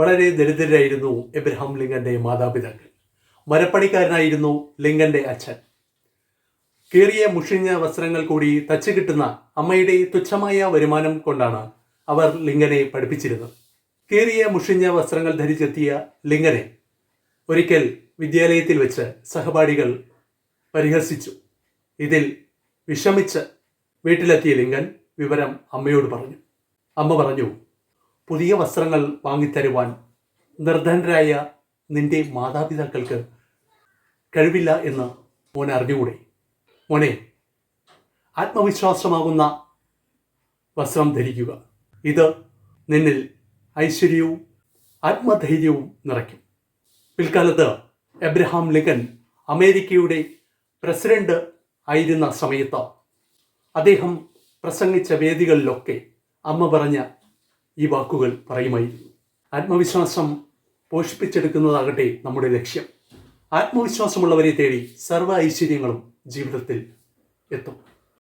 വളരെ ദരിദ്രരായിരുന്നു എബ്രഹാം ലിംഗന്റെ മാതാപിതാക്കൾ. മരപ്പണിക്കാരനായിരുന്നു ലിംഗന്റെ അച്ഛൻ. കീറിയ മുഷിഞ്ഞ വസ്ത്രങ്ങൾ കൂടി തച്ചു കിട്ടുന്ന അമ്മയുടെ തുച്ഛമായ വരുമാനം കൊണ്ടാണ് അവർ ലിംഗനെ പഠിപ്പിച്ചിരുന്നത്. കീറിയ മുഷിഞ്ഞ വസ്ത്രങ്ങൾ ധരിച്ചെത്തിയ ലിംഗനെ ഒരിക്കൽ വിദ്യാലയത്തിൽ വെച്ച് സഹപാഠികൾ പരിഹസിച്ചു. ഇതിൽ വിഷമിച്ച് വീട്ടിലെത്തിയ ലിംഗൻ വിവരം അമ്മയോട് പറഞ്ഞു. അമ്മ പറഞ്ഞു പുതിയ വസ്ത്രങ്ങൾ വാങ്ങിത്തരുവാൻ നിർധനരായ നിന്റെ മാതാപിതാക്കൾക്ക് കഴിവില്ല എന്ന് മോൻ അറിഞ്ഞുകൂടെ? മോനെ ആത്മവിശ്വാസമാകുന്ന വസ്ത്രം ധരിക്കുക. ഇത് നിന്നിൽ ഐശ്വര്യവും ആത്മധൈര്യവും നിറയ്ക്കും. പിൽക്കാലത്ത് എബ്രഹാം ലിങ്കൻ അമേരിക്കയുടെ പ്രസിഡന്റ് ആയിരുന്ന സമയത്ത് അദ്ദേഹം പ്രസംഗിച്ച വേദികളിലൊക്കെ അമ്മ പറഞ്ഞ ഈ വാക്കുകൾ പറയുമായിരുന്നു. ആത്മവിശ്വാസം പോഷിപ്പിച്ചെടുക്കുന്നതാകട്ടെ നമ്മുടെ ലക്ഷ്യം. ആത്മവിശ്വാസമുള്ളവരെ തേടി സർവ ഐശ്വര്യങ്ങളും ജീവിതത്തിൽ എത്തും.